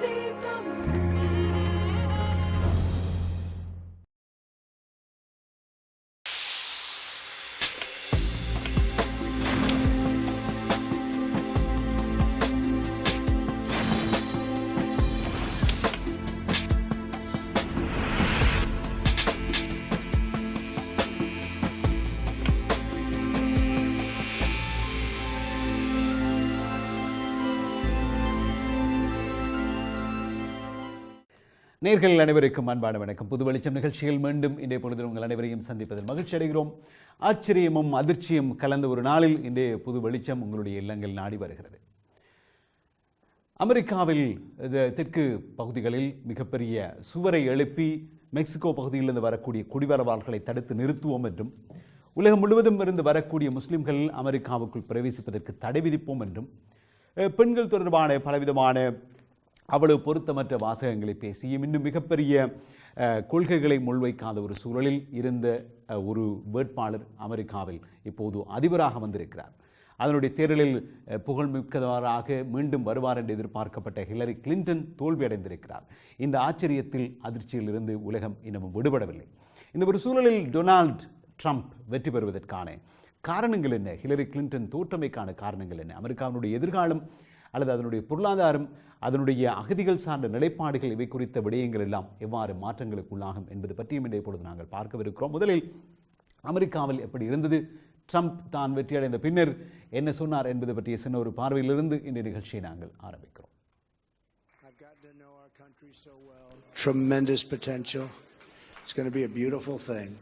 see the moon. நேர்கள் அனைவருக்கும் அன்பான வணக்கம். புது வெளிச்சம் நிகழ்ச்சிகள் மீண்டும் இன்றைய பொழுது உங்கள் அனைவரையும் சந்திப்பதில் மகிழ்ச்சி அடைகிறோம். ஆச்சரியமும் அதிர்ச்சியும் கலந்த ஒரு நாளில் இன்றைய புது வெளிச்சம் உங்களுடைய இல்லங்கள் நாடி வருகிறது. அமெரிக்காவில் தெற்கு பகுதிகளில் மிகப்பெரிய சுவரை எழுப்பி மெக்சிகோ பகுதியிலிருந்து வரக்கூடிய குடிவரவாளர்களை தடுத்து நிறுத்துவோம் என்றும் உலகம் முழுவதும் இருந்து வரக்கூடிய முஸ்லிம்கள் அமெரிக்காவுக்குள் பிரவேசிப்பதற்கு தடை விதிப்போம் என்றும் பெண்கள் தொடர்பான பலவிதமான அவ்வளவு பொருத்தமற்ற வாசகங்களை பேசியும் இன்னும் மிகப்பெரிய கொள்கைகளை முன்வைக்காத ஒரு சூழலில் இருந்த ஒரு வேட்பாளர் அமெரிக்காவில் இப்போது அதிபராக வந்திருக்கிறார். அதனுடைய தேர்தலில் புகழ்மிக்கவராக மீண்டும் வருவார் என்று எதிர்பார்க்கப்பட்ட ஹிலரி கிளின்டன் தோல்வியடைந்திருக்கிறார். இந்த ஆச்சரியத்தில் அதிர்ச்சியில் இருந்து உலகம் இன்னமும் விடுபடவில்லை. இந்த ஒரு சூழலில் டொனால்ட் ட்ரம்ப் வெற்றி பெறுவதற்கான காரணங்கள் என்ன? ஹிலரி கிளின்டன் தோற்றமைக்கான காரணங்கள் என்ன? அமெரிக்காவினுடைய எதிர்காலம் அல்லது அதனுடைய பொருளாதாரம் அதனுடைய அகதிகள் சார்ந்த நிலைப்பாடுகள் இவை குறித்த விடயங்கள் எல்லாம் எவ்வாறு மாற்றங்களுக்கு உள்ளாகும் என்பது பற்றியும் இன்றைய பொழுது நாங்கள் பார்க்கவிருக்கிறோம் முதலில் அமெரிக்காவில் எப்படி இருந்தது ட்ரம்ப் தான் வெற்றியடைந்த பின்னர் என்ன சொன்னார் என்பது பற்றிய சின்ன ஒரு பார்வையிலிருந்து இந்த நிகழ்ச்சியை நாங்கள் ஆரம்பிக்கிறோம் Tremendous potential. It's going to be a beautiful thing.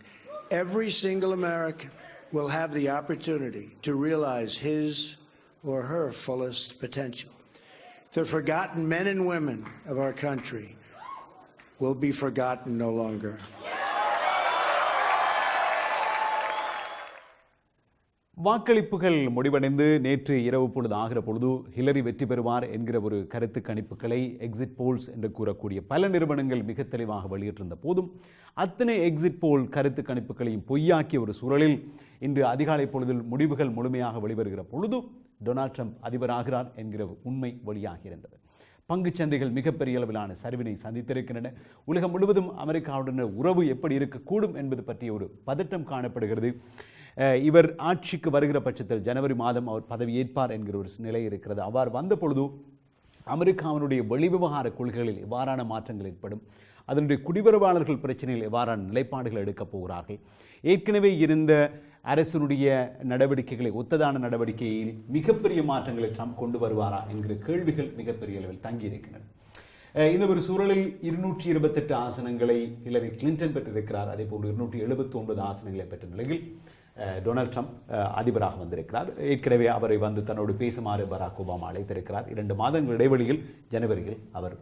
Every single American will have the opportunity to realize his or her fullest potential. The forgotten men and women of our country will be forgotten no longer. வாக்களிப்புகள் முடிவடைந்து நேற்று இரவு பொழுது ஆகிற பொழுது Hillary வெற்றி பெறுவார் என்கிற ஒரு கருத்து கணிப்புகளை எக்ஸிட் போல்ஸ் என்று கூறக்கூடிய பல நிறுவனங்கள் மிக தெளிவாக வெளியிட்டிருந்த போதும் அத்தனை எக்ஸிட் போல் கருத்து கணிப்புகளையும் பொய்யாக்கிய ஒரு சூழலில் இன்று அதிகாலை பொழுதில் முடிவுகள் முழுமையாக வெளிவருகிற பொழுது டொனால்ட் ட்ரம்ப் அதிபராகிறார் என்கிற உண்மை வெளியாகியிருந்தது. பங்குச் சந்தைகள் மிகப்பெரிய அளவிலான சரிவினை சந்தித்திருக்கின்றன. உலகம் முழுவதும் அமெரிக்காவுடன் உறவு எப்படி இருக்கக்கூடும் என்பது பற்றிய ஒரு பதட்டம் காணப்படுகிறது. இவர் ஆட்சிக்கு வருகிற பட்சத்தில் ஜனவரி மாதம் அவர் பதவி ஏற்பார் என்கிற ஒரு நிலை இருக்கிறது. அவ்வாறு வந்த பொழுது அமெரிக்காவினுடைய வெளிவிவகார கொள்கைகளில் எவ்வாறான மாற்றங்கள் ஏற்படும். அதனுடைய குடிவரவாளர்கள் பிரச்சனையில் எவ்வாறான நிலைப்பாடுகள் எடுக்கப் போகிறார்கள். ஏற்கனவே இருந்த அரசினுடைய நடவடிக்கைகளை ஒத்ததான நடவடிக்கையில் மிகப்பெரிய மாற்றங்களை ட்ரம்ப் கொண்டு வருவாரா என்கிற கேள்விகள் மிகப்பெரிய அளவில் தங்கியிருக்கின்றன. இந்த ஒரு சூழலில் இருநூற்றி இருபத்தெட்டு ஆசனங்களை ஹிலரி கிளின்டன் பெற்றிருக்கிறார். அதே போன்று இருநூற்றி எழுபத்தி ஒன்பது ஆசனங்களை பெற்ற நிலையில் டொனால்ட் ட்ரம்ப் அதிபராக வந்திருக்கிறார். ஏற்கனவே அவரை வந்து தன்னோடு பேசுமாறு பராக் ஒபாமா அழைத்திருக்கிறார். இரண்டு மாதங்கள் இடைவெளியில் ஜனவரியில் அவர்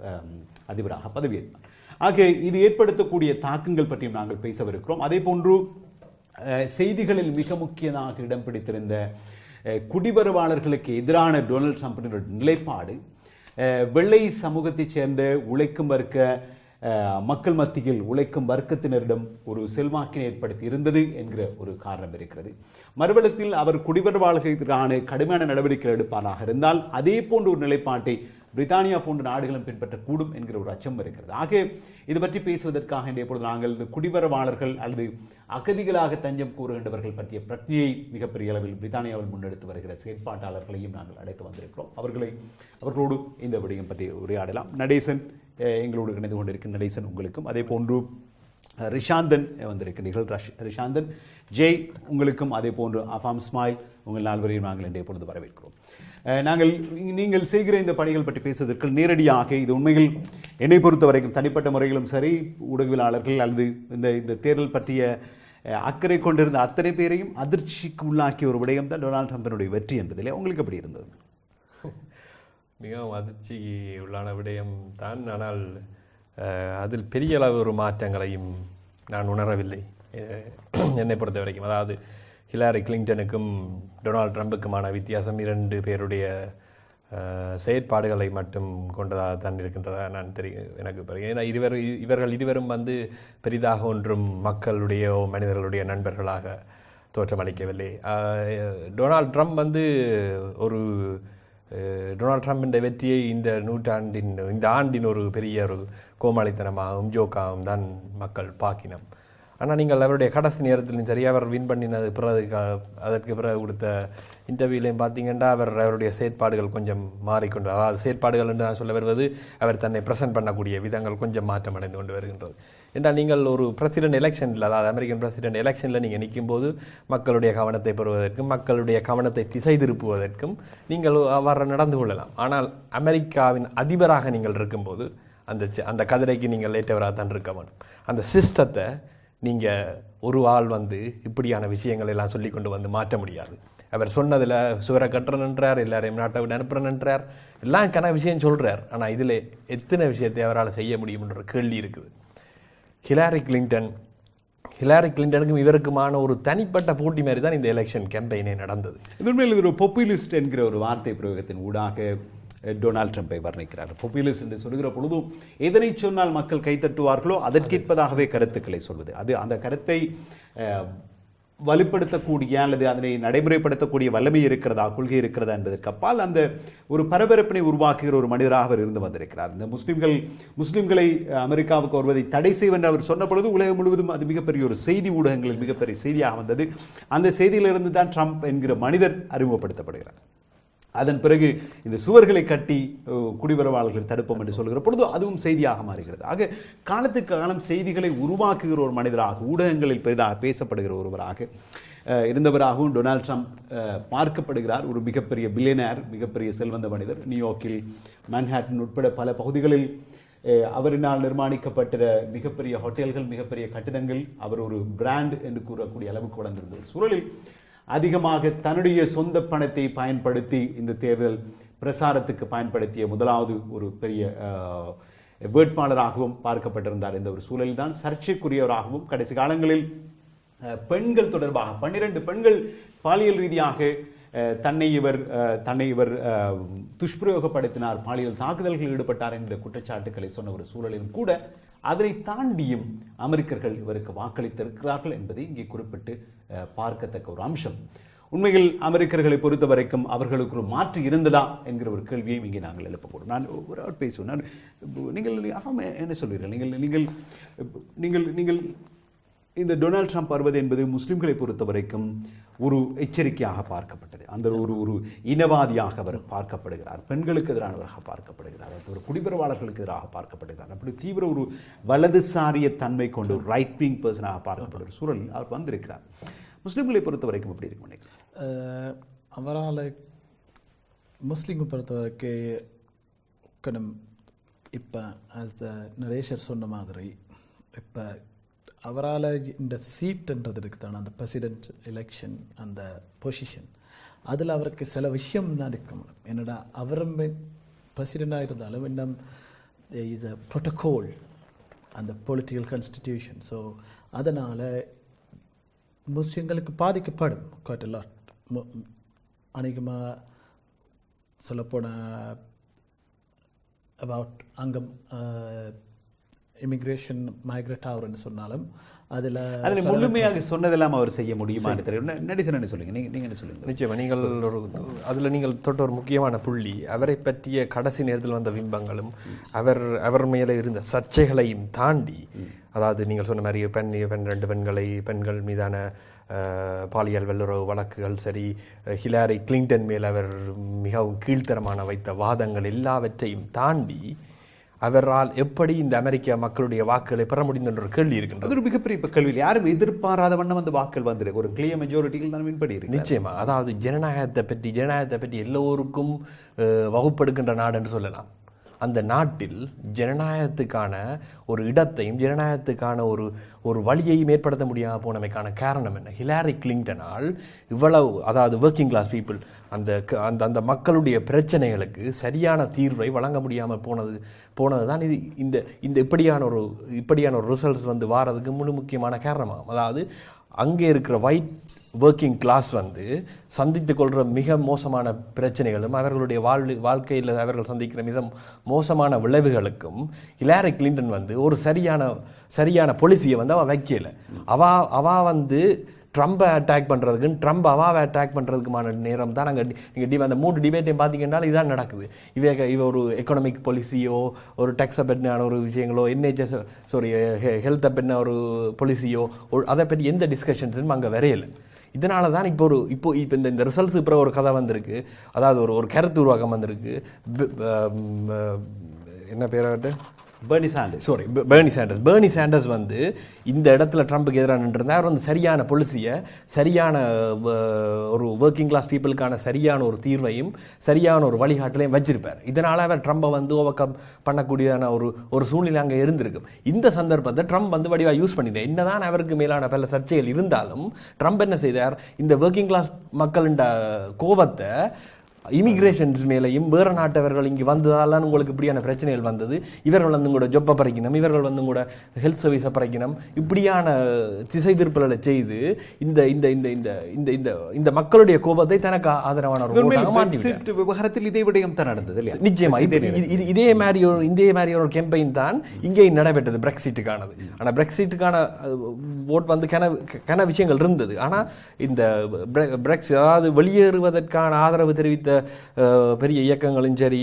அதிபராக பதவியேற்பார். ஆக இது ஏற்படுத்தக்கூடிய தாக்கங்கள் பற்றியும் நாங்கள் பேசவிருக்கிறோம். அதே போன்று செய்திகளில் மிக முக்கியமாக இடம் பிடித்திருந்த குடிவரவாளர்களுக்கு எதிரான டொனால்ட் ட்ரம்பினுடைய நிலைப்பாடு வெள்ளை சமூகத்தைச் சேர்ந்த உழைக்கும் வர்க்க மக்கள் மத்தியில் உழைக்கும் வர்க்கத்தினரிடம் ஒரு செல்வாக்கினை ஏற்படுத்தி இருந்தது என்கிற ஒரு காரணம் இருக்கிறது. மறுபலத்தில் அவர் குடிவரவாளர்களுக்கு எதிரான கடுமையான நடவடிக்கைகள் எடுப்பாராக இருந்தால் அதே போன்ற ஒரு நிலைப்பாட்டை பிரித்தானியா போன்ற நாடுகளும் பின்பற்றக்கூடும் என்கிற ஒரு அச்சம் இருக்கிறது. ஆகவே இது பற்றி பேசுவதற்காக இன்றைய பொழுது நாங்கள் இந்த குடிவரவாளர்கள் அல்லது அகதிகளாக தஞ்சம் கூறுகின்றவர்கள் பற்றிய பிரச்சனையை மிகப்பெரிய அளவில் பிரித்தானியாவில் முன்னெடுத்து வருகிற செயற்பாட்டாளர்களையும் நாங்கள் அழைத்து வந்திருக்கிறோம். அவர்களை அவர்களோடு இந்த விடயம் பற்றி உரையாடலாம். நடேசன் எங்களோடு இணைந்து கொண்டிருக்கும் நடேசன் உங்களுக்கும் அதே போன்று ரிஷாந்தன் வந்திருக்கிறீர்கள் ரஷ் ரிஷாந்தன் ஜெய் உங்களுக்கும் அதே போன்று அஃபாம் ஸ்மாயில் உங்கள் நால்வரையும் நாங்கள் இன்றைய பொழுது வரவேற்கிறோம். நாங்கள் நீங்கள் செய்கிற இந்த பணிகள் பற்றி பேசுவதற்கு நேரடியாக இது உண்மையில் என்னை பொறுத்த வரைக்கும் தனிப்பட்ட முறையிலும் சரி ஊடகவியலாளர்கள் அல்லது இந்த இந்த தேர்தல் பற்றிய அக்கறை கொண்டிருந்த அத்தனை பேரையும் அதிர்ச்சிக்கு உள்ளாக்கிய ஒரு விடயம் தான் டொனால்ட் ட்ரம்பினுடைய வெற்றி என்பதிலே உங்களுக்கு எப்படி இருந்தது? மிகவும் அதிர்ச்சி உள்ளான விடயம் தான் ஆனால் அதில் பெரிய அளவு ஒரு மாற்றங்களையும் நான் உணரவில்லை. என்னை பொறுத்த வரைக்கும் அதாவது ஹிலாரி கிளின்டனுக்கும் டொனால்ட் ட்ரம்புக்குமான வித்தியாசம் இரண்டு பேருடைய செயற்பாடுகளை மட்டும் கொண்டதாக தான் இருக்கின்றதா நான் தெரியும் எனக்கு ஏன்னா இருவர் இவர்கள் இருவரும் வந்து பெரிதாக ஒன்றும் மக்களுடைய மனிதர்களுடைய நண்பர்களாக தோற்றமளிக்கவில்லை. டொனால்ட் ட்ரம்ப் வந்து ஒரு டொனால்ட் டொனால்ட் ட்ரம்பின் வெற்றியை இந்த நூற்றாண்டின் இந்த ஆண்டின் ஒரு பெரிய ஒரு கோமாளித்தனமாகவும் ஜோக்காகவும் தான் மக்கள் பார்க்கினோம் ஆனால் நீங்கள் அவருடைய கடைசி நேரத்திலும் சரி அவர் வின் பண்ணினது பிறகு அதற்கு பிறகு கொடுத்த இன்டர்வியூலையும் பார்த்தீங்கன்னா அவர் அவருடைய செயற்பாடுகள் கொஞ்சம் மாறிக்கொண்டு அதாவது செயற்பாடுகள் என்று நான் சொல்ல வருவது அவர் தன்னை ப்ரெசென்ட் பண்ணக்கூடிய விதங்கள் கொஞ்சம் மாற்றம் அடைந்து கொண்டு வருகின்றது. என்றால் நீங்கள் ஒரு பிரசிடென்ட் எலெக்ஷனில் அதாவது அமெரிக்கன் பிரசிடென்ட் எலெக்ஷனில் நீங்கள் நிற்கும்போது மக்களுடைய கவனத்தை பெறுவதற்கும் மக்களுடைய கவனத்தை திசை திருப்புவதற்கும் நீங்கள் அவ்வாறு நடந்து கொள்ளலாம். ஆனால் அமெரிக்காவின் அதிபராக நீங்கள் இருக்கும்போது அந்த அந்த கதிரைக்கு நீங்கள் லேட்டவராக தான் இருக்க வேண்டும். அந்த சிஸ்டத்தை நீங்கள் ஒரு ஆள் வந்து இப்படியான விஷயங்கள் எல்லாம் சொல்லி கொண்டு வந்து மாற்ற முடியாது. அவர் சொன்னதில் சுவரை கட்டுறன்ன்றார் எல்லாரையும் நாட்டை விட்டு அனுப்புறன்ன்றார் எல்லாம் கன விஷயம் சொல்கிறார் ஆனால் இதில் எத்தனை விஷயத்தை அவரால் செய்ய முடியும்ன்ற கேள்வி இருக்குது. ஹிலாரி கிளின்டன் ஹிலாரி கிளின்டனுக்கும் இவருக்குமான ஒரு தனிப்பட்ட போட்டி மாதிரி தான் இந்த எலெக்ஷன் கேம்பெயினே நடந்தது. இது உண்மையில் இது ஒரு பொப்புலிஸ்ட் என்கிற ஒரு வார்த்தை பிரயோகத்தின் ஊடாக டொனால்ட் ட்ரம்ப்பை வர்ணிக்கிறார். பொப்புலிஸ்ட் என்று சொல்கிற பொழுதும் எதனை சொன்னால் மக்கள் கைத்தட்டுவார்களோ அதற்கேற்பதாகவே கருத்துக்களை சொல்வது. அது அந்த கருத்தை வலுப்படுத்தக்கூடிய அல்லது அதனை நடைமுறைப்படுத்தக்கூடிய வல்லமை இருக்கிறதா கொள்கை இருக்கிறதா என்பதற்கு அப்பால் அந்த ஒரு பரபரப்பினை உருவாக்குகிற ஒரு மனிதராக அவர் இருந்து வந்திருக்கிறார். இந்த முஸ்லீம்கள் முஸ்லீம்களை அமெரிக்காவுக்கு வருவதை தடை செய்வென்று அவர் சொன்ன பொழுது உலகம் முழுவதும் அது மிகப்பெரிய ஒரு செய்தி ஊடகங்களில் மிகப்பெரிய செய்தியாக வந்தது. அந்த செய்தியிலிருந்து தான் ட்ரம்ப் என்கிற மனிதர் அறிமுகப்படுத்தப்படுகிறார். அதன் பிறகு இந்த சுவர்களை கட்டி குடிபரவாளர்கள் குடிவரவாளர்கள் தடுப்போம் என்று சொல்கிற பொழுது அதுவும் செய்தியாக மாறுகிறது. ஆக காலத்துக்கு காலம் செய்திகளை உருவாக்குகிற ஒரு மனிதராக ஊடகங்களில் பெரிதாக பேசப்படுகிற ஒருவராக இருந்தவராகவும் டொனால்ட் ட்ரம்ப் பார்க்கப்படுகிறார். ஒரு மிகப்பெரிய பில்லியனர் மிகப்பெரிய செல்வந்த மனிதர். நியூயார்க்கில் மன்ஹாட்டன் உட்பட பல பகுதிகளில் அவரினால் நிர்மாணிக்கப்பட்ட மிகப்பெரிய ஹோட்டல்கள் மிகப்பெரிய கட்டிடங்கள் அவர் ஒரு பிராண்ட் என்று கூறக்கூடிய அளவுக்கு வளர்ந்திருந்த ஒரு சூழலில் அதிகமாக தன்னுடைய சொந்த பணத்தை பயன்படுத்தி இந்த தேர்தல் பிரசாரத்துக்கு பயன்படுத்திய முதலாவது ஒரு பெரிய வேட்பாளராகவும் பார்க்கப்பட்டிருந்தார். இந்த ஒரு சூழலில் தான் சர்ச்சைக்குரியவராகவும் கடைசி காலங்களில் பெண்கள் தொடர்பாக பன்னிரண்டு பெண்கள் பாலியல் ரீதியாக தன்னை இவர் தன்னை இவர் துஷ்பிரயோகப்படுத்தினார் பாலியல் தாக்குதல்களில் ஈடுபட்டார் என்ற குற்றச்சாட்டுக்களை சொன்ன ஒரு சூழலிலும் கூட அதனை தாண்டியும் அமெரிக்கர்கள் இவருக்கு வாக்களித்திருக்கிறார்கள் என்பதை இங்கே குறிப்பிட்டு பார்க்கத்தக்க ஒரு அம்சம். உண்மையில் அமெரிக்கர்களை பொறுத்த வரைக்கும் அவர்களுக்கு ஒரு மாற்று இருந்ததா என்கிற ஒரு கேள்வியையும் இங்கே நாங்கள் எழுப்பக்கூடும் நான் ஒரு ஆள் பேசுவேன். நான் நீங்கள் என்ன சொல்வீர்கள்? நீங்கள் நீங்கள் நீங்கள் நீங்கள் இந்த டொனால்ட் ட்ரம்ப் வருவது என்பது முஸ்லீம்களை பொறுத்த வரைக்கும் ஒரு எச்சரிக்கையாக பார்க்கப்பட்டது. அந்த ஒரு ஒரு இனவாதியாக அவர் பார்க்கப்படுகிறார். பெண்களுக்கு எதிரானவராக பார்க்கப்படுகிறார். ஒரு குடிபெறவாளர்களுக்கு எதிராக பார்க்கப்படுகிறார். அப்படி தீவிர ஒரு வலதுசாரிய தன்மை கொண்டு ஒரு ரைட் விங் பர்சனாக பார்க்கப்படுகிற சூழலில் அவர் வந்திருக்கிறார். முஸ்லீம்களை பொறுத்த வரைக்கும் அப்படி இருக்கும் நினைக்கிறேன் அவரால் முஸ்லீம்களை பொறுத்தவரைக்கும் வரைக்கும் இப்போ ஆஸ் த நரேஷர் சொன்ன மாதிரி இப்போ அவரால் இந்த சீட்ன்றது இருக்குதான அந்த பிரசிடென்ட் எலெக்ஷன் அந்த பொசிஷன் அதில் அவருக்கு சில விஷயம் நடக்கணும் என்னடா அவரும் பிரசிடெண்டாக இருந்தாலும் இன்னும் இஸ் அ ப்ரோட்டோகோல் அந்த பொலிட்டிக்கல் கான்ஸ்டிடியூஷன் ஸோ அதனால் முஸ்லீம்களுக்கு பாதிக்கப்படும் குவாய்ட் லாட் அநேகமாக சொல்லப்போனால் அபவுட் அங்கம் இமிக்ரேஷன் மைக்ரேட் ஆகுறேன்னு சொன்னாலும் அதில் அதில் முழுமையாக சொன்னதெல்லாம் அவர் செய்ய முடியுமான்னு தெரியும். நடிசன் என்ன சொல்லுங்க. நீங்க நீங்க என்ன சொல்லுங்க? நிச்சயமா நீங்கள் ஒரு அதில் நீங்கள் தொட்ட ஒரு முக்கியமான புள்ளி. அவரை பற்றிய கடைசி நேரத்தில் வந்த பிம்பங்களும் அவர் அவர் மேலே இருந்த சர்ச்சைகளையும் தாண்டி அதாவது நீங்கள் சொன்ன மாதிரி பெண் பெண் ரெண்டு பெண்களை பெண்கள் மீதான பாலியல் வல்லுறவு வழக்குகள் சரி ஹிலாரி கிளின்டன் மேல் அவர் மிகவும் கீழ்த்தரமான வைத்த வாதங்கள் எல்லாவற்றையும் தாண்டி அவரால் எப்படி இந்த அமெரிக்க மக்களுடைய வாக்குகளை பெற முடியும் என்ற கேள்வி இருக்கின்றது. ஒரு மிகப்பெரிய கேள்வி யாரும் எதிர்பாராத வண்ணம் அந்த வாக்கள் வந்திருக்கு. ஒரு கிளிய மெஜாரிட்டியில் தான் வின் பண்ணி இருக்கு நிச்சயமா. அதாவது ஜனநாயகத்தை பற்றி ஜனநாயகத்தை பற்றி எல்லோருக்கும் வகுப்படுகின்ற நாடு என்று சொல்லலாம். அந்த நாட்டில் ஜனநாயகத்துக்கான ஒரு இடத்தையும் ஜனநாயகத்துக்கான ஒரு ஒரு வழியையும் ஏற்படுத்த முடியாமல் போனமைக்கான காரணம் என்ன? ஹிலாரி கிளிங்டனால் இவ்வளவு அதாவது ஒர்க்கிங் கிளாஸ் பீப்புள் அந்த க- அந்த அந்த மக்களுடைய பிரச்சனைகளுக்கு சரியான தீர்வை வழங்க முடியாமல் போனது போனது தான் இது. இந்த இந்த இப்படியான ஒரு இப்படியான ஒரு ரிசல்ட்ஸ் வந்து வாரதுக்கு முழு முக்கியமான காரணமாகும். அதாவது அங்கே இருக்கிற ஒயிட் ஒர்க்கிங் கிளாஸ் வந்து சந்தித்து கொள்கிற மிக மோசமான பிரச்சனைகளும் அவர்களுடைய வாழ் வாழ்க்கையில் அவர்கள் சந்திக்கிற மிக மோசமான விளைவுகளுக்கும் ஹிலாரி கிளின்டன் வந்து ஒரு சரியான சரியான பொலிசியை வந்து அவள் வைக்கல. அவா அவா வந்து ட்ரம்ப்பை அட்டாக் பண்ணுறதுக்குன்னு ட்ரம்ப் அவாவை அட்டாக் பண்ணுறதுக்குமான நேரம் தான் நாங்கள் நீங்கள் டி அந்த மூணு டிபேட்டையும் பார்த்தீங்கன்னா இதுதான் நடக்குது. இவ இவ ஒரு எக்கனாமிக் பாலிசியோ ஒரு டேக்ஸை பற்றின ஒரு விஷயங்களோ என்ஹெச்எஸ் சாரி ஹெல்த்தை பற்றின ஒரு பாலிசியோ அதை பற்றி எந்த டிஸ்கஷன்ஸும் அங்கே வரையலை. இதனால தான் இப்போ ஒரு இப்போ இப்போ இந்த இந்த ரிசல்ட்ஸ் இப்போ ஒரு கதை வந்திருக்கு. அதாவது ஒரு ஒரு கருத்து உருவாக்கம் வந்திருக்கு. என்ன பேர் ஆ, என்ன Bernie Sanders sorry Bernie Sanders Bernie Sanders வந்து இந்த இடத்துல ட்ரம்ப்புக்கு எதிராக நின்றிருந்தார். அவர் வந்து சரியான பொலிசியை சரியான ஒரு ஒர்க்கிங் கிளாஸ் பீப்புளுக்கான சரியான ஒரு தீர்வையும் சரியான ஒரு வழிகாட்டலையும் வச்சிருப்பார். இதனால் அவர் ட்ரம்ப்பை வந்து ஓவர் கம் பண்ணக்கூடியதான ஒரு ஒரு சூழ்நிலை அங்கே இருந்திருக்கும் இந்த சந்தர்ப்பத்தை ட்ரம்ப் வந்து வடிவாக யூஸ் பண்ணிட்டார் என்னதான் அவருக்கு மேலான பல சர்ச்சைகள் இருந்தாலும் ட்ரம்ப் என்ன செய்தார்? இந்த ஒர்க்கிங் கிளாஸ் மக்களின் கோபத்தை இமிகிரேஷன்ஸ் மேலேயும் வேறு நாட்டவர்கள் இங்கே வந்ததால உங்களுக்கு இப்படியான பிரச்சனைகள் வந்தது. இவர்கள் வந்து கூட ஜொப்பை பறிக்கணும் இவர்கள் வந்து கூட ஹெல்த் சர்வீஸை பறிக்கணும். இப்படியான திசை திருப்பல்களை செய்து இந்த இந்த இந்த இந்த இந்த இந்த இந்த மக்களுடைய கோபத்தை தனக்கு ஆதரவான விவகாரத்தில் இதே விடயம் தான் நடந்தது இல்லையா? நிச்சயமா. இது- இது மாதிரி ஒரு இதே மாதிரி ஒரு கேம்பெயின் தான் இங்கேயும் நடைபெற்றது பிரெக்சிட்டுக்கானது ஆனா பிரெக்சிட்டுக்கான ஓட் வந்து கன கன விஷயங்கள் இருந்தது. ஆனா இந்த பிரெக்ஸ் அதாவது வெளியேறுவதற்கான ஆதரவு தெரிவித்த பெரிய இயக்கங்களும் சரி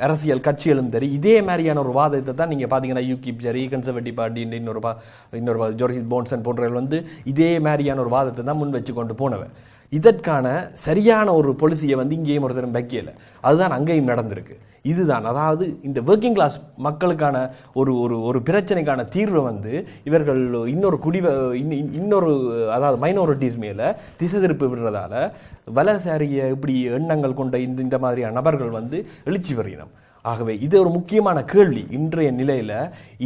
அரசியல் கட்சிகளும் சரி இதே மாதிரியான ஒரு வாதத்தை தான் நீங்க பாத்தீங்கன்னா யூகிப் சரி கன்சர்வேட்டிவ் பார்ட்டி இன்னொரு பா இன்னொரு ஜோர்ஜி போன்சன் போன்றவர்கள் வந்து இதே மாதிரியான ஒரு வாதத்தை தான் முன் வச்சு கொண்டு போனவன். இதற்கான சரியான ஒரு பொலிசியை வந்து இங்கேயும் ஒருத்தரும் வைக்கல. அதுதான் அங்கேயும் நடந்திருக்கு. இதுதான். அதாவது இந்த ஒர்க்கிங் கிளாஸ் மக்களுக்கான ஒரு ஒரு ஒரு பிரச்சனைக்கான தீர்வை வந்து இவர்கள் இன்னொரு குடிவ இன்னொரு அதாவது மைனாரிட்டிஸ் மேலே திசை திருப்பி விடுறதால வலசாரிய இப்படி எண்ணங்கள் கொண்ட இந்த இந்த மாதிரியான நபர்கள் வந்து எழுச்சி வருகிறோம் ஆகவே இது ஒரு முக்கியமான கேள்வி. இன்றைய நிலையில்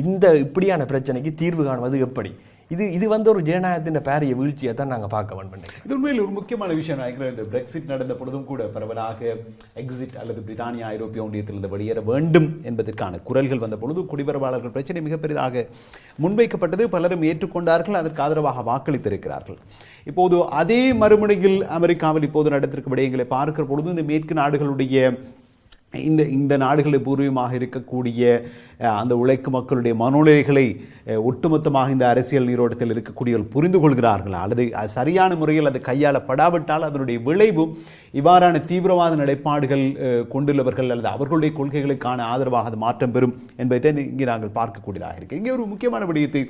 இந்த இப்படியான பிரச்சனைக்கு தீர்வு காணுவது எப்படி? இது இது வந்து ஒரு ஜனநாயகத்தின் பாரிய வீழ்ச்சியை தான் நாங்கள் பார்க்க வேண்டும் இது உண்மையில் ஒரு முக்கியமான விஷயம். நினைக்கிறேன் இந்த பிரெக்சிட் நடந்த பொழுதும் கூட பரவலாக எக்ஸிட் அல்லது பிரித்தானியா ஐரோப்பிய ஒன்றியத்திலிருந்து வெளியேற வேண்டும் என்பதற்கான குரல்கள் வந்த பொழுது குடிபெறவாளர்கள் பிரச்சனை மிக பெரிதாக முன்வைக்கப்பட்டது. பலரும் ஏற்றுக்கொண்டார்கள் அதற்கு ஆதரவாக வாக்களித்திருக்கிறார்கள். இப்போது அதே மறுமுனையில் அமெரிக்காவில் இப்போது நடந்திருக்கும் விடயங்களை பார்க்கிற பொழுது இந்த மேற்கு நாடுகளுடைய இந்த இந்த நாடுகளில் பூர்வீகமாக இருக்கக்கூடிய அந்த உழைக்கும் மக்களுடைய மனோநிலைகளை ஒட்டுமொத்தமாக இந்த அரசியல் நீரோட்டத்தில் இருக்கக்கூடியவர்கள் புரிந்து கொள்கிறார்களா? அல்லது அது சரியான முறையில் அது கையாளப்படாவிட்டால் அதனுடைய விளைவும் இவ்வாறான தீவிரவாத நிலைப்பாடுகள் கொண்டுள்ளவர்கள் அல்லது அவர்களுடைய கொள்கைகளுக்கான ஆதரவாக அது மாற்றம் பெறும் என்பதை இங்கே நாங்கள் பார்க்கக்கூடியதாக இருக்கு. இங்கே ஒரு முக்கியமான விடயத்தை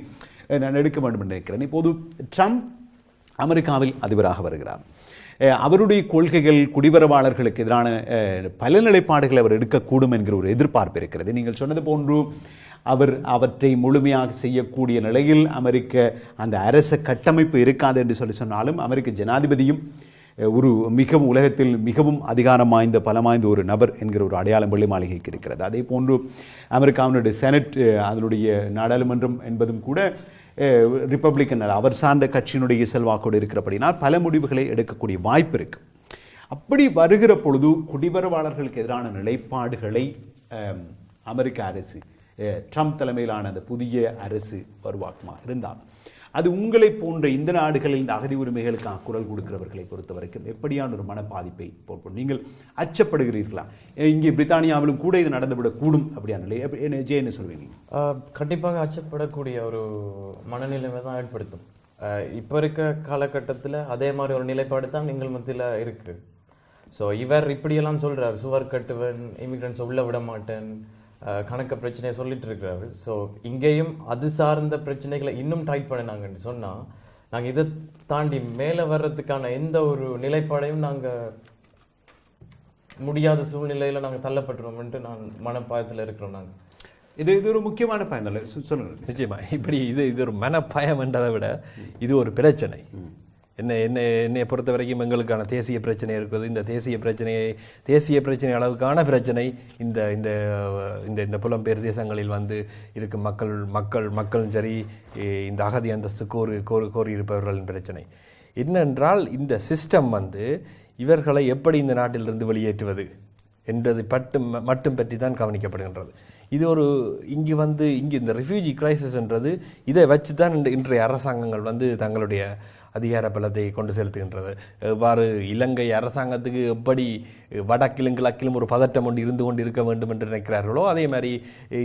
நான் எடுக்க வேண்டும் என்று நினைக்கிறேன். இப்போது ட்ரம்ப் அமெரிக்காவில் அதிபராக வருகிறார். அவருடைய கொள்கைகள் குடிவரவாளர்களுக்கு எதிரான பல நிலைப்பாடுகளை அவர் எடுக்கக்கூடும் என்கிற ஒரு எதிர்பார்ப்பு இருக்கிறது. நீங்கள் சொன்னது போன்று அவர் அவற்றை முழுமையாக செய்யக்கூடிய நிலையில் அமெரிக்க அந்த அரச கட்டமைப்பு இருக்காது என்று சொல்லி சொன்னாலும் அமெரிக்க ஜனாதிபதியும் ஒரு மிகவும் உலகத்தில் மிகவும் அதிகாரம் வாய்ந்த பலம் வாய்ந்த ஒரு நபர் என்கிற ஒரு அடையாளம் வெள்ளி மாளிகைக்கு இருக்கிறது. அதே போன்று அமெரிக்காவினுடைய செனட் அதனுடைய நாடாளுமன்றம் என்பதும் கூட ரிப்பப்ளிக்கன் அவர் சார்ந்த கட்சியினுடைய செல்வாக்கோடு இருக்கிறபடினால் பல முடிவுகளை எடுக்கக்கூடிய வாய்ப்பு இருக்குது அப்படி வருகிற பொழுது குடிவரவாளர்களுக்கு எதிரான நிலைப்பாடுகளை அமெரிக்க அரசு ட்ரம்ப் தலைமையிலான அந்த புதிய அரசு வருவாக்குமா இருந்தால் அது உங்களை போன்ற இந்த நாடுகளில் இந்த அகதி உரிமைகளுக்காக குரல் கொடுக்கிறவர்களை பொறுத்த வரைக்கும் எப்படியான ஒரு மன பாதிப்பை போட்டும் நீங்கள் அச்சப்படுகிறீர்களா? இங்கே பிரித்தானியாவிலும் கூட இது நடந்துவிடக்கூடும் அப்படியான நிலை. என்ன ஜே என்ன சொல்வீங்க? கண்டிப்பாக அச்சப்படக்கூடிய ஒரு மனநிலைமை தான் ஏற்படுத்தும். இப்போ இருக்க காலகட்டத்தில் அதே மாதிரி ஒரு நிலைப்பாடு தான் நீங்கள் மத்தியில் இருக்குது ஸோ இவர் இப்படியெல்லாம் சொல்கிறார் சுவர் கட்டுவன் இமிக்ரெண்ட்ஸை உள்ளே விட மாட்டேன். கணக்க பிரச்சனையை சொல்லிட்டு இருக்கிறாரு. ஸோ இங்கேயும் அது சார்ந்த பிரச்சனைகளை இன்னும் டைட் பண்ணினாங்கன்னு சொன்னா நாங்க இதை தாண்டி மேலே வர்றதுக்கான எந்த ஒரு நிலைப்பாடையும் நாங்க முடியாத சூழ்நிலையில நாங்க தள்ளப்பட்டுருவோம்ன்ட்டு நான் மனப்பாயத்தில் இருக்கிறோம் நாங்க. இது இது ஒரு முக்கியமான பயனில்லை சொல்லுங்கள் நிச்சயமா. இப்படி இது இது ஒரு மனப்பயம் என்றதை விட இது ஒரு பிரச்சனை. என்ன என்ன என்னை பொறுத்த வரைக்கும் எங்களுக்கான தேசிய பிரச்சனை இருக்குது இந்த தேசிய பிரச்சனையை தேசிய பிரச்சனை அளவுக்கான பிரச்சனை இந்த இந்த இந்த இந்த புலம்பெயர் தேசங்களில் வந்து இருக்கும் மக்கள் மக்கள் மக்களும் சரி இந்த அகதி அந்தஸ்து கோரு கோரு கோரியிருப்பவர்களின் பிரச்சனை. என்னென்றால் இந்த சிஸ்டம் வந்து இவர்களை எப்படி இந்த நாட்டிலிருந்து வெளியேற்றுவது என்றது பட்டும் மட்டும் பற்றி தான் கவனிக்கப்படுகின்றது. இது ஒரு இங்கு வந்து இங்கே இந்த ரெஃப்யூஜி கிரைசிஸ்ன்றது இதை வச்சு தான் இன்றைய அரசாங்கங்கள் வந்து தங்களுடைய அதிகார பலத்தை கொண்டு செலுத்துகின்றது. எவ்வாறு இலங்கை அரசாங்கத்துக்கு எப்படி வடக்கிலும் கிழக்கிலும் ஒரு பதட்டம் ஒன்று இருந்து கொண்டு இருக்க வேண்டும் என்று நினைக்கிறார்களோ அதே மாதிரி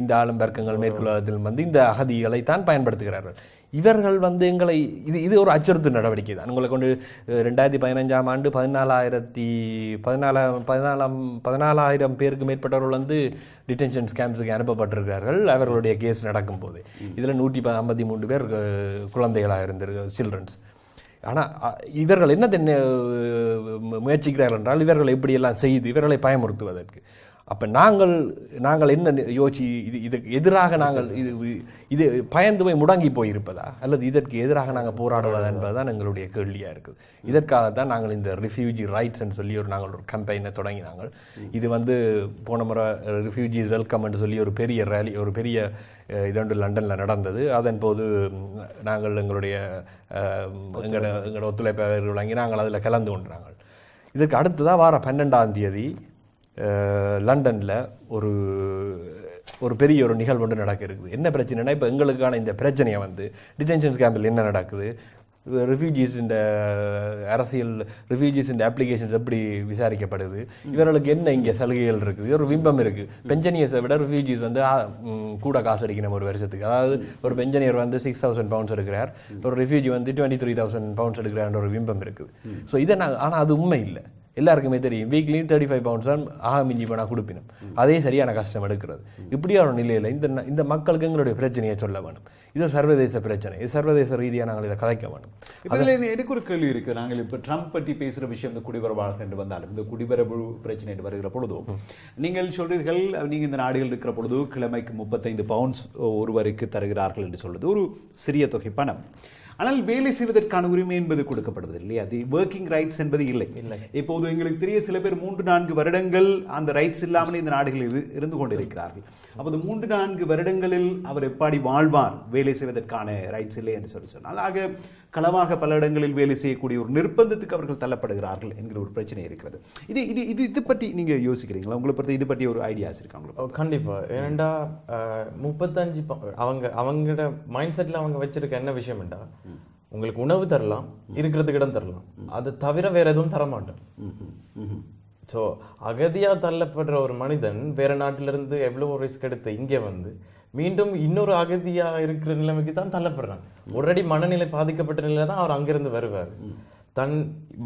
இந்த ஆளும் வர்க்கங்கள் மேற்குலகத்தில் வந்து இந்த அகதிகளை தான் பயன்படுத்துகிறார்கள். இவர்கள் வந்து எங்களை இது இது ஒரு அச்சுறுத்தல் நடவடிக்கை தான். உங்களை கொண்டு ரெண்டாயிரத்தி பதினஞ்சாம் ஆண்டு பதினாலாயிரத்தி பதினாலாம் பதினாலாம் பதினாலாயிரம் பேருக்கு மேற்பட்டவர்கள் வந்து டிடென்ஷன் கேம்ப்ஸுக்கு அனுப்பப்பட்டிருக்கிறார்கள். அவர்களுடைய கேஸ் நடக்கும்போது. இதில் நூற்றி ஐம்பத்தி மூன்று பேர் குழந்தைகளாக இருந்திருக்கு சில்ட்ரன்ஸ் ஆனால் இவர்கள் என்ன முயற்சிக்கிறார்கள் என்றால் இவர்கள் எப்படியெல்லாம் செய்து இவர்களை பயமுறுத்துவதற்கு. அப்போ நாங்கள் நாங்கள் என்ன யோசி இது இதுக்கு எதிராக நாங்கள் இது இது பயந்து போய் முடங்கி போயிருப்பதா? அல்லது இதற்கு எதிராக நாங்கள் போராடுவதா என்பதுதான் எங்களுடைய கேள்வியாக இருக்குது இதற்காகத்தான் நாங்கள் இந்த ரிஃப்யூஜி ரைட்ஸ்ன்னு சொல்லி ஒரு நாங்கள் ஒரு கம்பெயினை தொடங்கினாங்கள். இது வந்து போன முறை ரிஃப்யூஜிஸ் வெல்கம்னு சொல்லி ஒரு பெரிய ரேலி ஒரு பெரிய இது வந்து லண்டனில் நடந்தது. அதன் போது நாங்கள் எங்களுடைய எங்களோட எங்களோட ஒத்துழைப்பை வழங்கி நாங்கள் அதில் கலந்து கொண்டாங்க இதுக்கு அடுத்ததாக வார பன்னெண்டாம் தேதி லண்டனில் ஒரு ஒரு பெரிய ஒரு நிகழ்வு ஒன்று நடக்க இருக்குது என்ன பிரச்சனைனா இப்போ எங்களுக்கான இந்த பிரச்சனையை வந்து டிடென்ஷன் கேம்பில் என்ன நடக்குது? ரிஃப்யூஜிஸ் இந்த அரசியல் ரிஃப்யூஜிஸ் இந்த அப்ளிகேஷன்ஸ் எப்படி விசாரிக்கப்படுது? இவர்களுக்கு என்ன இங்கே சலுகைகள் இருக்குது? ஒரு பிம்பம் இருக்குது பெஞ்சனியர்ஸை விட ரிஃப்யூஜிஸ் வந்து கூட காசு அடிக்கணும் ஒரு வருஷத்துக்கு. அதாவது ஒரு பெஞ்சனியர் வந்து சிக்ஸ் தௌசண்ட் பவுண்ட்ஸ் எடுக்கிறார். ஒரு ரிஃப்யூஜி வந்து டுவெண்ட்டி த்ரீ தௌசண்ட் பவுண்ட்ஸ் எடுக்கிறான்ற ஒரு பிம்பம் இருக்குது. ஸோ இதை நான் ஆனால் அது உண்மை இல்லை. எல்லாருக்குமே தெரியும். வீக்லி தேர்ட்டி ஃபைவ் பவுண்ட்ஸ் தான் ஆக மிஞ்சி போனால் கொடுப்பினோம். அதே சரியான கஷ்டம் எடுக்கிறது. இப்படியான நிலையில் இந்த இந்த மக்களுக்கு எங்களுடைய பிரச்சனையை சொல்ல வேணும். இது சர்வதேச பிரச்சனை. இது சர்வதேச ரீதியாக நாங்கள் இதை கதைக்க வேணும். அதில் எனக்கு ஒரு கேள்வி இருக்கு. நாங்கள் இப்ப ட்ரம்ப் பற்றி பேசுற விஷயம் இந்த குடிவரவாளர்கள் என்று வந்தாலும் இந்த குடிவரவு பிரச்சனை என்று வருகிற பொழுதோ நீங்கள் சொல்றீர்கள் நீங்க இந்த நாடுகள் இருக்கிற பொழுது கிழமைக்கு முப்பத்தைந்து பவுண்ட்ஸ் ஒருவருக்கு தருகிறார்கள் என்று சொல்றது ஒரு சிறிய தொகை பணம். ஆனால் வேலை செய்வதற்கான உரிமை என்பது கொடுக்கப்படுவது இல்லையா? அது ஒர்க்கிங் ரைட்ஸ் என்பது இல்லை. இப்போது எங்களுக்கு தெரிய சில பேர் மூன்று நான்கு வருடங்கள் அந்த ரைட்ஸ் இல்லாமல் இந்த நாடுகளில் இரு- இருந்து கொண்டிருக்கிறார்கள். அப்போது மூன்று நான்கு வருடங்களில் அவர் எப்படி வாழ்வார்? வேலை செய்வதற்கான ரைட்ஸ் இல்லை என்று சொல்லி சொன்னால். ஆக களவாக பல இடங்களில் வேலை செய்யக்கூடிய ஒரு நிர்பந்தத்துக்கு அவர்கள் தள்ளப்படுகிறார்கள் என்கிற ஒரு பிரச்சனை இருக்கிறது. இது இது இது இது பற்றி நீங்க யோசிக்கிறீங்களா? உங்களை பொறுத்த இது பற்றி ஒரு ஐடியாஸ் இருக்கா உங்களுக்கு? ஓ, கண்டிப்பா. ஏன்டா அஹ், முப்பத்தஞ்சு அவங்க அவங்களோட மைண்ட் செட்ல அவங்க வச்சிருக்க என்ன விஷயம்டா உங்களுக்கு உணவு தரலாம் இருக்கிறதுக்கு இடம் தரலாம். அது தவிர வேற எதுவும் தர மாட்டேன் ஸோ அகதியா தள்ளப்படுற ஒரு மனிதன் வேற நாட்டில இருந்து எவ்வளவு ரிஸ்க் எடுத்து இங்கே வந்து மீண்டும் இன்னொரு அகதியா இருக்கிற நிலைமைக்கு தான் தள்ளப்படுறான். ஆல்ரெடி மனநிலை பாதிக்கப்பட்ட நிலையில தான் அவர் அங்கிருந்து வருவார். தன்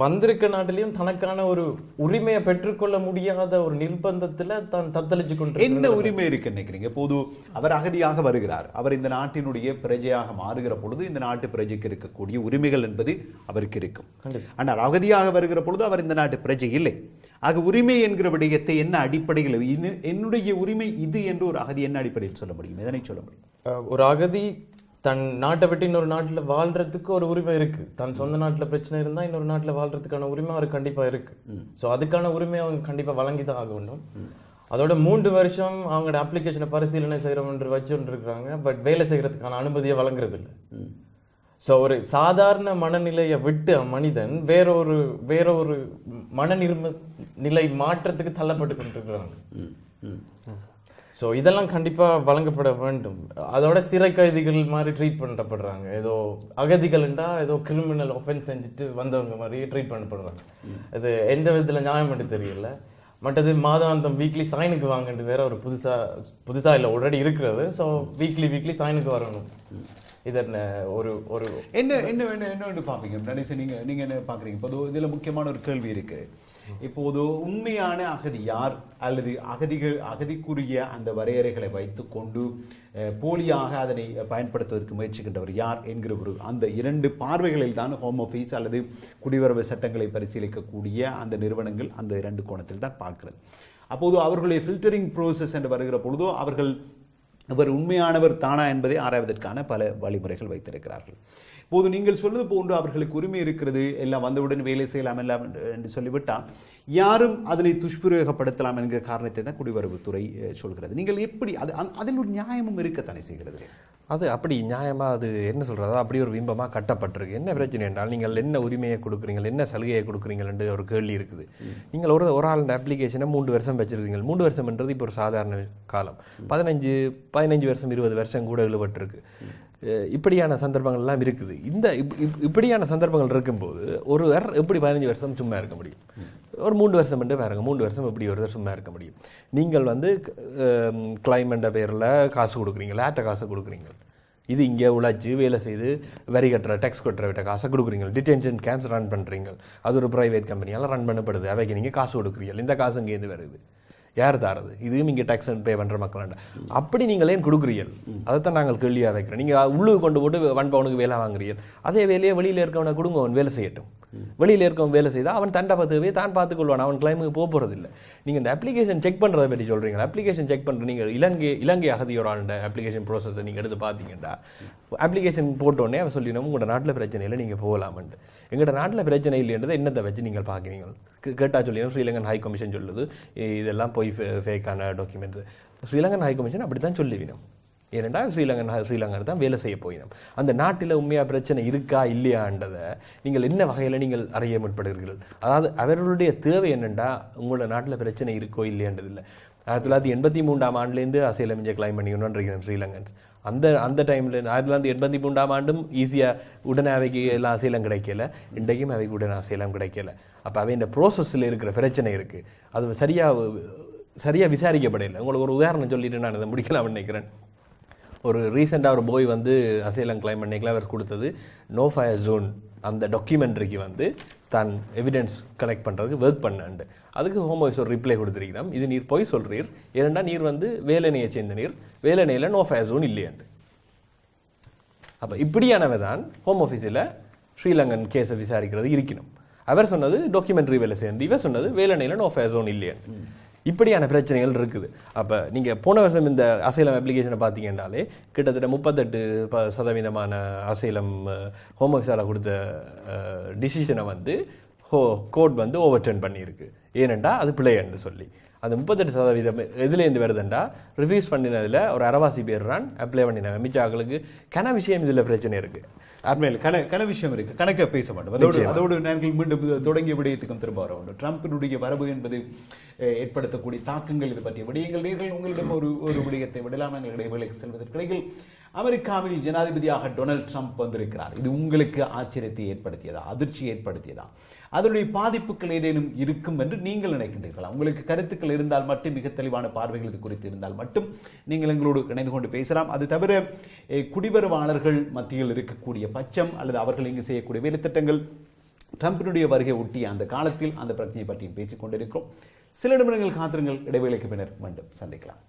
வந்திருக்க நாட்டிலையும் தனக்கான ஒரு உரிமையை பெற்றுக்கொள்ள முடியாத ஒரு நிர்பந்தத்துல தான் தத்தளிச்சு கொண்டு என்ன உரிமை இருக்கு நினைக்கிறீங்க? இப்போது அவர் அகதியாக வருகிறார். அவர் இந்த நாட்டினுடைய பிரஜையாக மாறுகிற பொழுது இந்த நாட்டு பிரஜைக்கு இருக்கக்கூடிய உரிமைகள் என்பது அவருக்கு இருக்கும். ஆனால் அகதியாக வருகிற பொழுது அவர் இந்த நாட்டு பிரஜை இல்லை. ஆக உரிமை என்கிற விடயத்தை என்ன அடிப்படையில் என்னுடைய உரிமை இது என்று ஒரு அகதி என்ன அடிப்படையில் சொல்ல முடியும்? எதனை சொல்ல முடியும்? ஒரு அகதி தன் நாட்டை விட்டு இன்னொரு நாட்டுல வாழ்றதுக்கு ஒரு உரிமை இருக்கு. தன் சொந்த நாட்டுல பிரச்சனை இருந்தா இன்னொரு நாட்டுல வாழ்றதுக்கான உரிமை அவருக்கு கண்டிப்பா இருக்கு. சோ அதுக்கான உரிமை அவங்க கண்டிப்பா வழங்கி தான் ஆக வேண்டும். அதோட மூன்று வருஷம் அவங்களோட அப்ளிகேஷனை பரிசீலனை செய்யறோம்ன்ற வச்சுட்டு இருக்காங்க பட் வேலை செய்யறதுக்கான அனுமதியை வழங்குறது இல்லை ஸோ ஒரு சாதாரண மனநிலையை விட்டு மனிதன் வேற ஒரு வேற ஒரு மன நிர்ம நிலை மாற்றத்துக்கு தள்ளப்பட்டு கொண்டிருக்கிறாங்க ஸோ இதெல்லாம் கண்டிப்பாக வழங்கப்பட வேண்டும். அதோட சிறை கைதிகள் மாதிரி ட்ரீட் பண்ணப்படுறாங்க. ஏதோ அகதிகள்ண்டா ஏதோ கிரிமினல் ஒஃபென்ஸ் செஞ்சுட்டு வந்தவங்க மாதிரி ட்ரீட் பண்ணப்படுறாங்க. அது எந்த விதத்தில் நியாயம் பண்ணி தெரியல. மற்றது மாதாந்தம் வீக்லி சைனுக்கு வாங்கன்ட்டு வேற ஒரு புதுசாக புதுசாக இல்லை ஆல்ரெடி இருக்கிறது. ஸோ வீக்லி வீக்லி சைனுக்கு வரணும். இது என்ன ஒரு ஒரு என்ன என்ன என்ன என்ன பார்ப்பீங்க? நடேசன் நீங்கள் நீங்கள் என்ன பார்க்குறீங்க? பொதுவாக இதில் முக்கியமான ஒரு கேள்வி இருக்குது இப்போது உண்மையான அகதி யார்? அல்லது அகதிகள் அகதிக்குரிய அந்த வரையறைகளை வைத்துக்கொண்டு போலியாக அதனை பயன்படுத்துவதற்கு முயற்சிக்கின்றவர் யார் என்கிற ஒரு அந்த இரண்டு பார்வைகளில் தான் ஹோம் ஆஃபீஸ் அல்லது குடிவரவு சட்டங்களை பரிசீலிக்கக்கூடிய அந்த நிறுவனங்கள் அந்த இரண்டு கோணத்தில் தான் பார்க்கிறது. அப்போது அவர்களுடைய ஃபில்டரிங் ப்ரோசஸ் என்று வருகிற பொழுதோ அவர்கள் அவர் உண்மையானவர் தானா என்பதை ஆராய்வதற்கான பல வழிமுறைகள் வைத்திருக்கிறார்கள். போது நீங்கள் சொல்வது போன்று அவர்களுக்கு உரிமை இருக்கிறது. எல்லாம் வந்தவுடன் வேலை செய்யலாம் எல்லாம் என்று- சொல்லிவிட்டால் யாரும் அதனை துஷ்பிரயோகப்படுத்தலாம் என்கிற காரணத்தை தான் குடிவரவுத்துறை சொல்கிறது. நீங்கள் எப்படி அது அதில் ஒரு நியாயமும் இருக்கத்தானே செய்கிறது? அது அப்படி நியாயமாக அது என்ன சொல்றது? அப்படி ஒரு விம்பமாக கட்டப்பட்டிருக்கு. என்ன பிரச்சனை என்றால் நீங்கள் என்ன உரிமையை கொடுக்குறீங்க என்ன சலுகையை கொடுக்குறீங்கன்னு ஒரு கேள்வி இருக்குது. நீங்கள் ஒரு ஒரு ஆள் அப்ளிகேஷனை மூன்று வருஷம் வச்சிருக்கீங்க மூன்று வருஷம்ன்றது இப்போ ஒரு சாதாரண காலம். பதினஞ்சு பதினஞ்சு வருஷம் இருபது வருஷம் கூட இழுபட்டிருக்கு. இப்படியான சந்தர்ப்பங்கள்லாம் இருக்குது. இந்த இப்- இப்- இப்படியான சந்தர்ப்பங்கள் இருக்கும்போது ஒருவர் எப்படி பதினஞ்சு வருஷம் சும்மா இருக்க முடியும்? ஒரு மூன்று வருஷம் மட்டும் பாருங்க. மூன்று வருஷம் எப்படி ஒரு வருஷம் சும்மா இருக்க முடியும்? நீங்கள் வந்து கிளைமேண்ட பேரில் காசு கொடுக்குறீங்க லேட்டை காசு கொடுக்குறீங்க இது இங்கே உழைச்சி வேலை செய்து வரி கட்டுற டேக்ஸ் கட்டுறவிட்ட காசை கொடுக்குறீங்க டிடென்ஷன் கேம்ப்ஸ் ரன் பண்ணுறீங்க அது ஒரு ப்ரைவேட் கம்பெனியால் ரன் பண்ணப்படுது. அவைக்கு நீங்கள் காசு கொடுக்குறீங்க இந்த காசு இங்கேருந்து வருது? யார் தாரது? இதுவும் இங்கே டேக்ஸ் பே பண்ணுற மக்களாண்ட அப்படி நீங்கள் ஏன் கொடுக்குறீர்கள்? அதைத்தான் நாங்கள் கேள்வியாக வைக்கிறோம். நீங்கள் உள்ளுக்கு கொண்டு போட்டு ஒன் பவுனுக்கு வேலை வாங்குறீர்கள். அதே வேலையை வெளியில் இருக்கவனை கொடுங்க அவன் வேலை செய்யட்டும். வெளியில் இருக்கவன் வேலை செய்தால் அவன் தண்டை பத்துவே தான் பார்த்துக்கொள்வான். அவன் கிளைமுக்கு போக போகிறது இல்லை நீங்கள் இந்த அப்ளிகேஷன் செக் பண்ணுறதை பற்றி சொல்கிறீங்க அப்ளிகேஷன் செக் பண்ணுற நீங்கள் இலங்கை இலங்கை அகதியோரான அப்ளிகேஷன் ப்ரோசஸை நீங்கள் எடுத்து பார்த்தீங்கன்னா அப்ளிகேஷன் போட்டோடனே அவன் சொல்லினோம் உங்களோட நாட்டில் பிரச்சனை இல்லை நீங்கள் போகலாமன்ட்டு. எங்களோட நாட்டில் பிரச்சனை இல்லைன்றதை என்னத்தை வச்சு நீங்கள் பார்க்குறீங்க? கேட்டால் சொல்லிடணும் ஸ்ரீலங்கன் ஹை கமிஷன் சொல்லுது. இதெல்லாம் போய் ஃபேக்கான டாக்குமெண்ட்ஸ் ஸ்ரீலங்கன் ஹை கமிஷன் அப்படி தான் சொல்லிவினோம். ஏனெண்டா ஸ்ரீலங்கன் ஸ்ரீலங்கன் தான் வேலை செய்ய போயிடும் அந்த நாட்டில் உண்மையாக பிரச்சனை இருக்கா இல்லையான்றதை நீங்கள் என்ன வகையில் நீங்கள் அறிய முற்படுகிறீர்கள்? அதாவது அவர்களுடைய தேவை என்னென்னா உங்களோட நாட்டில் பிரச்சனை இருக்கோ இல்லையன்றதில்லை. ஆயிரத்தி தொள்ளாயிரத்தி எண்பத்தி மூன்றாம் ஆண்டுலேருந்து அசைலம் கிளைம் பண்ணிக்கணும்னு ஸ்ரீலங்கன்ஸ். அந்த அந்த டைமில் ஆயிரத்தி தொள்ளாயிரத்தி எண்பத்தி மூன்றாம் ஆண்டும் ஈஸியாக உடனே அவைக்கு எல்லாம் அசைலம் கிடைக்கல. இன்றைக்கும் அவைக்கு உடனே அசைலம் கிடைக்கல. அப்போ அவை இந்த ப்ரோசஸில் இருக்கிற பிரச்சனை இருக்குது அது சரியாக சரியாக விசாரிக்கப்படலை. உங்களுக்கு ஒரு உதாரணம் சொல்லிட்டு நான் இதை முடிக்கலாம்னு நினைக்கிறேன். ஒரு ரீசெண்டாக ஒரு போய் வந்து அசைலம் கிளைம் பண்ணிக்கலாம் அவர் கொடுத்தது. நோ ஃபயர் ஜோன் அந்த டாக்குமெண்ட்ரிக்கு வந்து தான் எவிடன்ஸ் கலெக்ட் பண்ணுறதுக்கு ஒர்க் பண்ணாண்டு. அதுக்கு ஹோம் ஆஃபீஸ் ஒரு ரிப்ளை கொடுத்துருக்கிறோம் இது நீர் போய் சொல்கிறீர் ஏனெண்டா நீர் வந்து வேலனையை சேர்ந்த நீர். வேலனையில் நோ ஃபயர் ஜோன் இல்லையாண்டு. அப்போ இப்படியானவை தான் ஹோம் ஆஃபீஸில் ஸ்ரீலங்கன் கேஸை விசாரிக்கிறது இருக்கணும். அவர் சொன்னது டாக்குமெண்ட்ரி வேலை சேர்ந்து இவர் சொன்னது வேலனையில் நோ ஃபயர் ஜோன் இல்லையாண்டு. இப்படியான பிரச்சனைகள் இருக்குது. அப்போ நீங்கள் போன வருஷம் இந்த அசைலம் அப்ளிகேஷனை பார்த்தீங்கன்னாலே கிட்டத்தட்ட முப்பத்தெட்டு ப சதவீதமான அசைலம் ஹோம் கொடுத்த டிசிஷனை வந்து ஹோ கோர்ட் வந்து ஓவர் டர்ன் பண்ணியிருக்கு. ஏனெண்டா அது பிள்ளைன்னு சொல்லி. அந்த முப்பத்தெட்டு சதவீதம் எதுலேருந்து வருதுண்டா ரிவ்யூஸ் பண்ணினதில் ஒரு அரவாசி பேர் தான் அப்ளை பண்ணினாங்க. மிச்சாக்களுக்கு கன விஷயம் இதில் பிரச்சனை இருக்குது உண்மையில் கன கன விஷயம் இருக்கு. கணக்க பேச மாட்டோம். அதோடு அதோடு நாங்கள் மீண்டும் தொடங்கிய விடயத்துக்கும் திரும்ப வர வேண்டும் ட்ரம்பினுடைய வரவு என்பது ஏற்படுத்தக்கூடிய தாக்கங்கள் இது பற்றிய விடயங்கள். நீங்கள் உங்களிடம் ஒரு ஒரு விடயத்தை விடலாம். நாங்கள் இடைவேளைக்கு செல்வதற்கிடையில் அமெரிக்காவில் ஜனாதிபதியாக டொனால்ட் ட்ரம்ப் வந்திருக்கிறார். இது உங்களுக்கு ஆச்சரியத்தை ஏற்படுத்தியதா அதிர்ச்சி ஏற்படுத்தியதா? அதனுடைய பாதிப்புகள் ஏதேனும் இருக்கும் என்று நீங்கள் நினைக்கின்றீர்களா? உங்களுக்கு கருத்துக்கள் இருந்தால் மட்டும் மிக தெளிவான பார்வைகள் இது குறித்து இருந்தால் மட்டும் நீங்கள் எங்களோடு இணைந்து கொண்டு பேசலாம். அது தவிர குடிவரவாளர்கள் மத்தியில் இருக்கக்கூடிய பட்சம் அல்லது அவர்கள் இங்கு செய்யக்கூடிய வேலைத்திட்டங்கள் ட்ரம்பினுடைய வருகை ஒட்டி அந்த காலத்தில் அந்த பிரச்சனையை பற்றியும் பேசிக் கொண்டிருக்கிறோம் சில நிமிடங்கள் காத்திருங்கள். இடைவேளைக்கு பின்னர் மீண்டும் சந்திக்கலாம்.